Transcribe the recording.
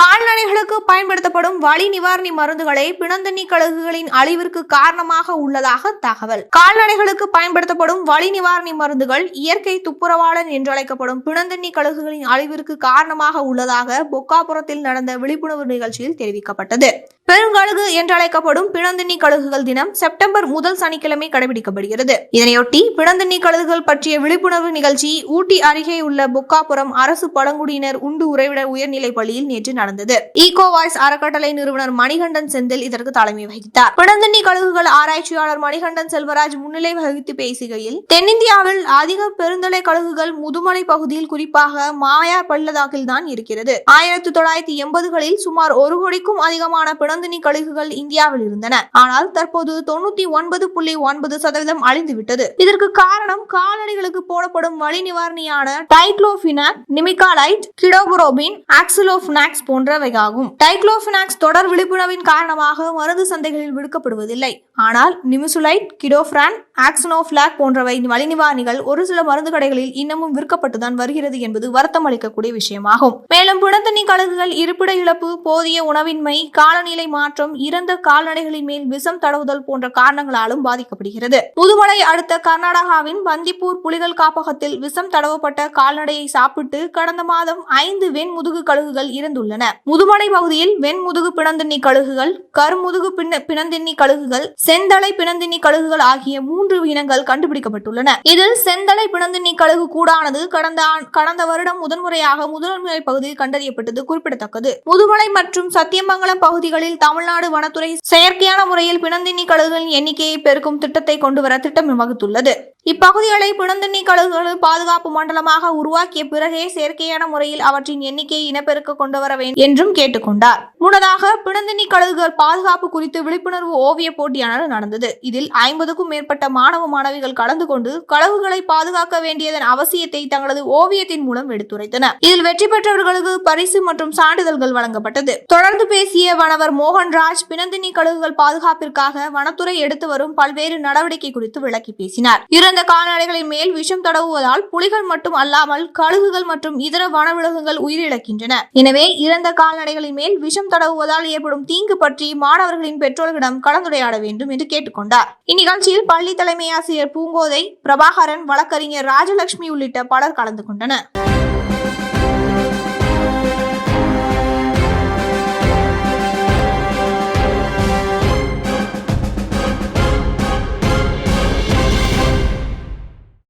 கால்நடைகளுக்கு பயன்படுத்தப்படும் வலி நிவாரணி மருந்துகளே பிணந்தண்ணி கழுகுகளின் அழிவிற்கு காரணமாக உள்ளதாக தகவல். கால்நடைகளுக்கு பயன்படுத்தப்படும் வலி நிவாரணி மருந்துகள் இயற்கை துப்புரவாளன் என்றழைக்கப்படும் பிணந்தண்ணி கழுகுகளின் அழிவிற்கு காரணமாக உள்ளதாக பொக்காபுரத்தில் நடந்த விழிப்புணர்வு நிகழ்ச்சியில் தெரிவிக்கப்பட்டது. பெருங்கழுகு என்றழைக்கப்படும் பிணந்தண்ணி கழுகுகள் தினம் செப்டம்பர் முதல் சனிக்கிழமை கடைபிடிக்கப்படுகிறது. இதனையொட்டி பிணந்தண்ணி கழுகுகள் பற்றிய விழிப்புணர்வு நிகழ்ச்சி ஊட்டி அருகே உள்ள பொக்காபுரம் அரசு பழங்குடியினர் உண்டு உறைவிட உயர்நிலைப் பள்ளியில் நேற்று நடந்தது. ஈகோ வாய்ஸ் அறக்கட்டளை நிறுவனர் மணிகண்டன் செந்தில் இதற்கு தலைமை வகித்தார். பிணந்தண்ணி கழுகுகள் ஆராய்ச்சியாளர் மணிகண்டன் செல்வராஜ் முன்னிலை வகித்து பேசுகையில் தென்னிந்தியாவில் அதிக பெருந்தலை கழுகுகள் முதுமலை பகுதியில் குறிப்பாக மாயா பள்ளதாக்கில் தான் இருக்கிறது. ஆயிரத்தி தொள்ளாயிரத்தி எண்பதுகளில் சுமார் ஒரு கோடிக்கும் அதிகமான பிணந்தனி கழுகுகள் இந்தியாவில் இருந்தன. ஆனால் தற்போது தொண்ணூத்தி ஒன்பது புள்ளி ஒன்பது சதவீதம் அழிந்துவிட்டது இதற்கு காரணம் கால்நடைகளுக்கு போடப்படும் வலி நிவாரணியான டைக்ளோபினாக் நிமிகாலைட் கிடோபுரோபின் ஆக்சிலோபினாக்ஸ் போன்றவையாகும். டைக்ளோபினாக்ஸ் தொடர் விழிப்புணர்வின் காரணமாக மருந்து சந்தைகளில் விடுக்கப்படுவதில்லை ஆனால் நிமிசுலைட் கிடோஃப்ரான் ஆக்சனோஃபிளாக் போன்றவை வலிநிவாரணிகள் ஒரு சில மருந்து கடைகளில் இன்னமும் விற்கப்பட்டுதான் வருகிறது என்பது வருத்தம் அளிக்கக்கூடிய விஷயமாகும். மேலும் பிணத்தண்ணி கழகுகள் இருப்பிட இழப்பு போதிய உணவின்மை காலநிலை மாற்றம் இறந்த கால்நடைகளின் மேல் விஷம் தடவுதல் போன்ற காரணங்களாலும் பாதிக்கப்படுகிறது. முதுமலை அடுத்த கர்நாடகாவின் பந்திப்பூர் புலிகள் காப்பகத்தில் விஷம் தடவப்பட்ட கால்நடையை சாப்பிட்டு கடந்த மாதம் ஐந்து வெண்முதுகு கழுகுகள் இறந்துள்ளன. முதுமலை பகுதியில் வெண்முதுகு பிணந்தண்ணி கழுகுகள் கருமுதுகு பின்ன- கழுகுகள் செந்தலை பிணந்தினி கழுகுகள் ஆகிய மூன்று இனங்கள் கண்டுபிடிக்கப்பட்டுள்ளன. இதில் செந்தலை பிணந்தினி கழுகு கூடானது கடந்த கடந்த வருடம் முதன்முறையாக முதன்முறை பகுதியில் கண்டறியப்பட்டது குறிப்பிடத்தக்கது. முதுமலை மற்றும் சத்தியமங்கலம் பகுதிகளில் தமிழ்நாடு வனத்துறை செயற்கையான முறையில் பிணந்தினி கழுகுகளின் எண்ணிக்கையை பெருக்கும் திட்டத்தை கொண்டுவர திட்டம் வகுத்துள்ளது. இப்பகுதிகளை பிணந்தின்னி கழுகுகள் பாதுகாப்பு மண்டலமாக உருவாக்கிய பிறகே செயற்கையான முறையில் அவற்றின் எண்ணிக்கையை இனப்பெருக்க கொண்டு வர வேண்டும் என்றும் கேட்டுக்கொண்டார். முன்னதாக பிணந்தின்னி கழுகுகள் பாதுகாப்பு குறித்து விழிப்புணர்வு ஓவிய போட்டியானது நடந்தது. இதில் ஐம்பதுக்கும் மேற்பட்ட மாணவ மாணவிகள் கலந்து கொண்டு கழுகுகளை பாதுகாக்க வேண்டியதன் அவசியத்தை தங்களது ஓவியத்தின் மூலம் எடுத்துரைத்தனர் இதில் வெற்றி பெற்றவர்களுக்கு பரிசு மற்றும் சான்றிதழ்கள் வழங்கப்பட்டது. தொடர்ந்து பேசிய வனவர் மோகன்ராஜ் பிணந்தின்னி கழுகுகள் பாதுகாப்பிற்காக வனத்துறை எடுத்து வரும் பல்வேறு நடவடிக்கை குறித்து விளக்கி பேசினார். இறந்த கால்நடைகளின் மேல் விஷம் தடவுவதால் புலிகள் மட்டும் அல்லாமல் கழுகுகள் மற்றும் இதர வனவிலங்குகள் உயிரிழக்கின்றன. எனவே இறந்த கால்நடைகளின் மேல் விஷம் தடவுவதால் ஏற்படும் தீங்கு பற்றி மாணவர்களின் பெற்றோர்களிடம் கலந்துரையாட வேண்டும் என்று கேட்டுக்கொண்டார். இந்நிகழ்ச்சியில் பள்ளி தலைமை ஆசிரியர் பூங்கோதை பிரபாகரன் வழக்கறிஞர் ராஜலட்சுமி உள்ளிட்ட பலர் கலந்து கொண்டனர்.